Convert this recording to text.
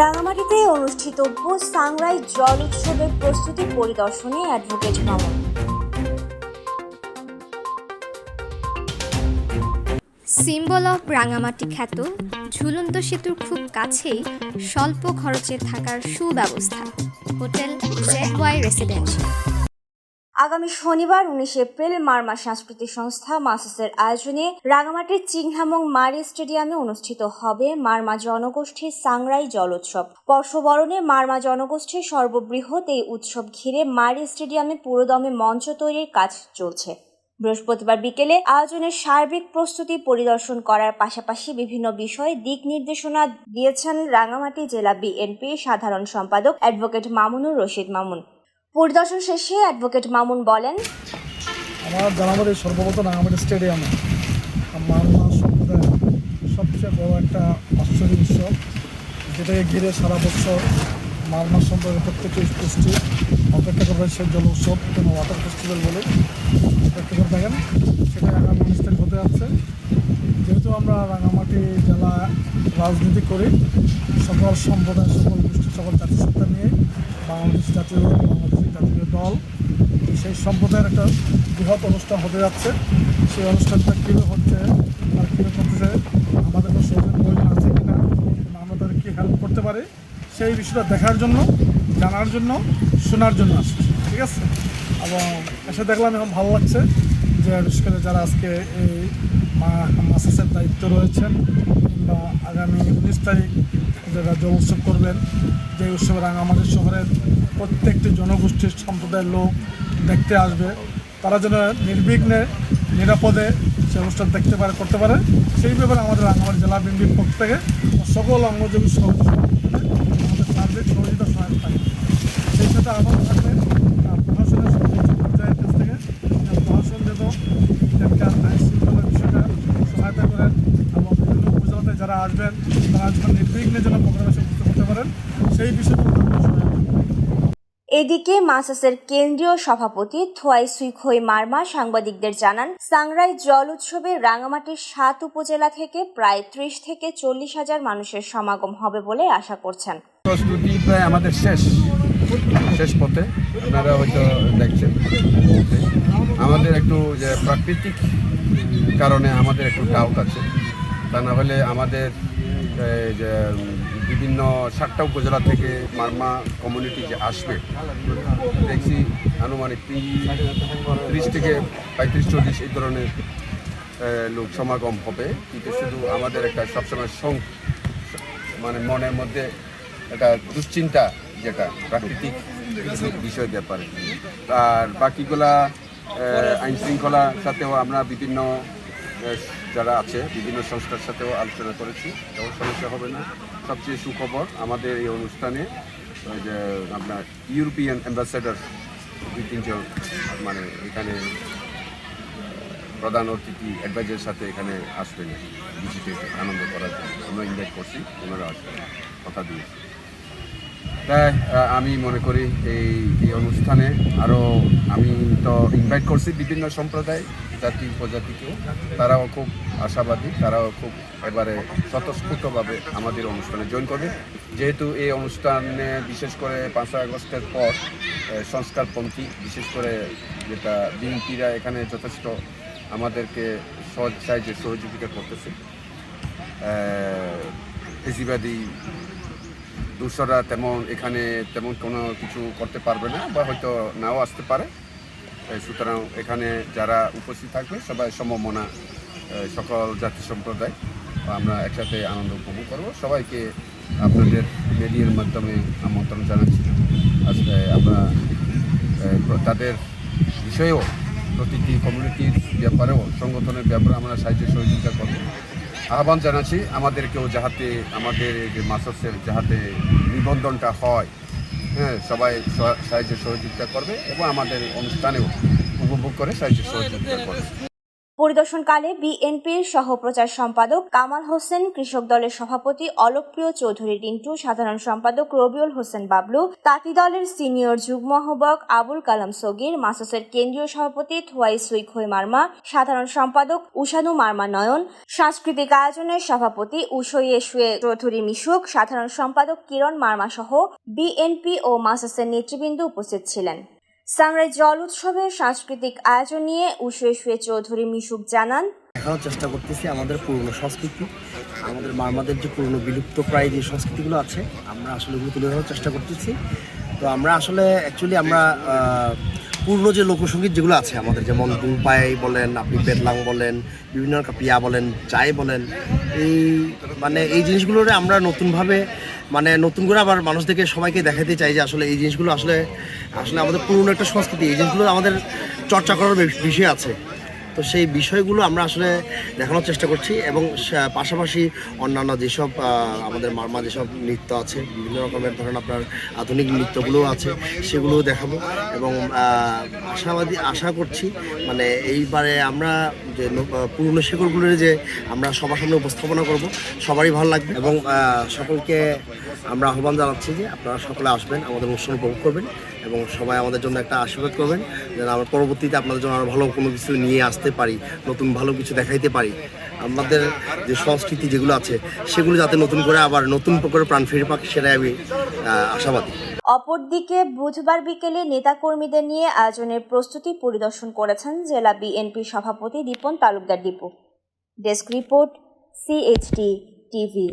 রাঙামাটিতে ভোজ সাংরাই জল উৎসবের প্রস্তুতি পরিদর্শনে advocate Mamun. Symbol of Rangamati খ্যাত, ঝুলন্ত সেতুর খুব কাছেই স্বল্প খরচে থাকার সুব্যবস্থা। হোটেল জেড ওয়াই রেসিডেন্সিয়াল আগামী শনিবার উনিশ এপ্রিল মারমা সাংস্কৃতিক সংস্থা মাসাসের আয়োজনে রাঙামাটির চিংহামং মারি স্টেডিয়ামে অনুষ্ঠিত হবে মারমা জনগোষ্ঠীর সাংরাই জল উৎসব বর্ষবরণে মারমা জনগোষ্ঠীর সর্ববৃহৎ এই উৎসব ঘিরে মারি স্টেডিয়ামে পুরোদমে মঞ্চ তৈরির কাজ চলছে। বৃহস্পতিবার বিকেলে আয়োজনের সার্বিক প্রস্তুতি পরিদর্শন করার পাশাপাশি বিভিন্ন বিষয়ে দিক নির্দেশনা দিয়েছেন রাঙামাটি জেলা বিএনপি সাধারণ সম্পাদক অ্যাডভোকেট মামুনুর রশিদ মামুন। পরিদর্শন শেষে অ্যাডভোকেট মামুন বলেন, আমার জানাবাড়ি সর্বপ্রথম রাঙামাটি স্টেডিয়ামে আমার সম্প্রদায়ের সবচেয়ে বড় একটা আশ্চর্য উৎসব, যেটাকে ঘিরে সারা বছর মারমার সম্পর্কে প্রত্যেকটি গোষ্ঠী অপেক্ষা করবে সেই জল উৎসব কোনো ওয়াটার ফেস্টিভ্যাল বলে। অপেক্ষা করে থাকেন সেটা আগামী উনিশ তারিখ হতে যাচ্ছে। যেহেতু আমরা রাঙামাটি জেলা রাজনীতি করি, সকল সম্প্রদায়, সকল গোষ্ঠী, সকল জাতিসত্তা নিয়ে বাংলাদেশ জাতীয় বাংলাদেশ জাতীয় দল, সেই সম্প্রদায়ের একটা বৃহৎ অনুষ্ঠান হতে যাচ্ছে। সেই অনুষ্ঠানটা কীভাবে হচ্ছে আর কীভাবে করতেছে আমাদের কোনো সহযোগ প্রয়োজন আছে কি না আমরা তাদের কী হেল্প করতে পারি, সেই বিষয়টা দেখার জন্য, জানার জন্য, শোনার জন্য আসছে, ঠিক আছে? এবং এসে দেখলাম এখন ভালো লাগছে। যে বিশেষ করে যারা আজকে এই মাসাসের দায়িত্ব রয়েছেন, কিংবা আগামী উনিশ তারিখ যারা জল উৎসব করবেন, যে উৎসবে রাঙামাটি শহরের প্রত্যেকটি জনগোষ্ঠীর সম্প্রদায়ের লোক দেখতে আসবে। তারা যেন নির্বিঘ্নে, নিরাপদে সে অনুষ্ঠান দেখতে পারে, করতে পারে। সেই ব্যাপারে আমাদের রাঙামাটি জেলা বিএনপির পক্ষ থেকে সকল অঙ্গযোগী সহযোগী আমাদের সার্বিক সহযোগিতা সহায়তা সেই সাথে আহ্বান থাকবে আহ, প্রশাসনের সর্বোচ্চ পর্যায়ের কাছ থেকে যে প্রশাসন যেন এখানকার আইন শৃঙ্খলার বিষয়টা সহায়তা করেন এবং বিভিন্ন উপজেলাতে যারা আসবেন তারা যেন নির্বিঘ্নে যেন প্রোগ্রামে উপস্থিত করতে পারেন সেই বিষয়গুলো তাদের সহায়তা করবে। এদিকে মাসাসের কেন্দ্রীয় সভাপতি থোয়াই সুইখই মার্মা সাংবাদিকদের জানান, সাংরাই জল উৎসবে রাঙামাটির সাত উপজেলা থেকে প্রায় ত্রিশ থেকে চল্লিশ হাজার মানুষের সমাগম হবে বলে আশা করছেন। প্রস্তুতি প্রায় আমাদের শেষ শেষ পথে, আপনারা হয়তো দেখছেন। আমাদের একটু যে প্রাকৃতিক কারণে আমাদের একটু ডাউট আছে। তা না হলে আমাদের বিভিন্ন সাতটা উপজেলা থেকে মারমা কমিউনিটি যে আসবে, দেখছি আনুমানিক ত্রিশ থেকে পঁয়ত্রিশ, চল্লিশ এই ধরনের লোক সমাগম হবে। কিন্তু শুধু আমাদের একটা সবসময় সং মানে মনের মধ্যে একটা দুশ্চিন্তা যেটা, প্রাকৃতিক বিষয় ব্যাপারে। আর বাকিগুলা আইন শৃঙ্খলা সাথেও আমরা বিভিন্ন যারা আছে, বিভিন্ন সংস্থার সাথেও আলোচনা করেছি তেমন সমস্যা হবে না। সবচেয়ে সুখবর আমাদের এই অনুষ্ঠানে আপনার ইউরোপিয়ান অ্যাম্বাসেডার দুই তিনজন মানে এখানে প্রধান অতিথি অ্যাডভাইজারের সাথে এখানে আসবেন, ভিজিটে আনন্দ করার জন্য। আমরা ইনভাইট করছি, ওনারা আসবেন, কথা দিয়েছি তাই আমি মনে করি এই এই অনুষ্ঠানে আরও আমি তো ইনভাইট করছি বিভিন্ন সম্প্রদায় জাতি উপজাতিকেও। তারাও খুব আশাবাদী তারাও খুব এবারে স্বতঃস্ফূর্তভাবে আমাদের অনুষ্ঠানে জয়েন করবে। যেহেতু এই অনুষ্ঠানে বিশেষ করে পাঁচই আগস্টের পর সংস্কারপন্থী বিশেষ করে যেটা বিএনপিরা এখানে যথেষ্ট আমাদেরকে সহজ সাহায্যে সহযোগিতা করতেছে। আহ, ফেসিবাদী দূষরা তেমন এখানে তেমন কোনো কিছু করতে পারবে না বা হয়তো নাও আসতে পারে। সুতরাং এখানে যারা উপস্থিত থাকবে, সবাই সমমনা সকল জাতি সম্প্রদায়, আমরা একসাথে আনন্দ উপভোগ করব। সবাইকে আপনাদের মিডিয়ার মাধ্যমে আমন্ত্রণ জানাচ্ছি। আসলে আমরা তাদের বিষয়েও প্রতিটি কমিউনিটির ব্যাপারেও, সংগঠনের ব্যাপারে আমরা সাহায্য সহযোগিতা করব। আহ্বান জানাচ্ছি আমাদেরকেও যাহাতে, আমাদের যে মাসাসের যাহাতে নিবন্ধনটা হয় হ্যাঁ সবাই সাহায্য সহযোগিতা করবে এবং আমাদের অনুষ্ঠানেও উপভোগ করে সাহায্য সহযোগিতা করবে। পরিদর্শনকালে বিএনপির সহপ্রচার সম্পাদক কামাল হোসেন, কৃষক দলের সভাপতি অলোকপ্রিয় চৌধুরী রিন্টু, সাধারণ সম্পাদক রবিউল হোসেন বাবলু, তাঁতি দলের সিনিয়র যুগ্ম আহ্বায়ক আবুল কালাম সগির, মাসাসের কেন্দ্রীয় সভাপতি থোয়াই সুইখই মার্মা, সাধারণ সম্পাদক উষানু মার্মা নয়ন, সাংস্কৃতিক আয়োজনের সভাপতি উষইয়ে শুয়ে চৌধুরী মিশুক, সাধারণ সম্পাদক কিরণ মার্মা সহ বিএনপি ও মাসাসের নেতৃবৃন্দ উপস্থিত ছিলেন। সাংরাই জল উৎসবের সাংস্কৃতিক আয়োজন নিয়ে উশুয়ে শুয়ে চৌধুরী মিশুক জানান, দেখানোর চেষ্টা করতেছি আমাদের পুরনো সংস্কৃতি, আমাদের মারমাদের যে পুরনো বিলুপ্ত প্রায় যে সংস্কৃতিগুলো আছে, আমরা আসলে ওগুলো তুলে ধরার চেষ্টা করতেছি। তো আমরা আসলে অ্যাকচুয়ালি আমরা পুরনো যে লোকসঙ্গীত যেগুলো আছে আমাদের, যেমন বুলপাই বলেন, আপনি পেটলাং বলেন, বিভিন্ন পিয়া বলেন চাই বলেন, এই মানে এই জিনিসগুলোরে আমরা নতুনভাবে মানে নতুন করে আবার মানুষদেরকে সবাইকে দেখাতে চাই যে আসলে এই জিনিসগুলো আসলে আসলে আমাদের পুরনো একটা সংস্কৃতি, এই জিনিসগুলো আমাদের চর্চা করার বিষয় আছে। তো সেই বিষয়গুলো আমরা আসলে দেখানোর চেষ্টা করছি এবং পাশাপাশি অন্যান্য যেসব আমাদের মারমা যেসব নৃত্য আছে, বিভিন্ন রকমের ধরেন আপনার আধুনিক নৃত্যগুলোও আছে, সেগুলোও দেখাবো। এবং আশাবাদী আশা করছি মানে এইবারে আমরা যে পুরনো শেকড়গুলোর যে আমরা সবার সামনে উপস্থাপনা করব, সবারই ভালো লাগবে এবং সকলকে আমরা আহ্বান জানাচ্ছি যে আপনারা সকলে আসবেন, আমাদের অনুষ্ঠান উপভোগ করবেন এবং সবাই আমাদের জন্য একটা আশীর্বাদ করবেন, যেন আমরা পরবর্তীতে আপনাদের জন্য আরও ভালো কোনো কিছু নিয়ে আসতে পারি, নতুন ভালো কিছু দেখাইতে পারি। আমাদের যে সংস্কৃতি যেগুলো আছে, সেগুলো যাতে নতুন করে আবার নতুন প্রকারে প্রাণ ফিরে পাক, সেটাই আমি আশাবাদী। অপরদিকে বুধবার বিকেলে নেতাকর্মীদের নিয়ে আয়োজনের প্রস্তুতি পরিদর্শন করেছেন জেলা বিএনপি সভাপতি Dipon Talukdar Dipu. Desk report CHT TV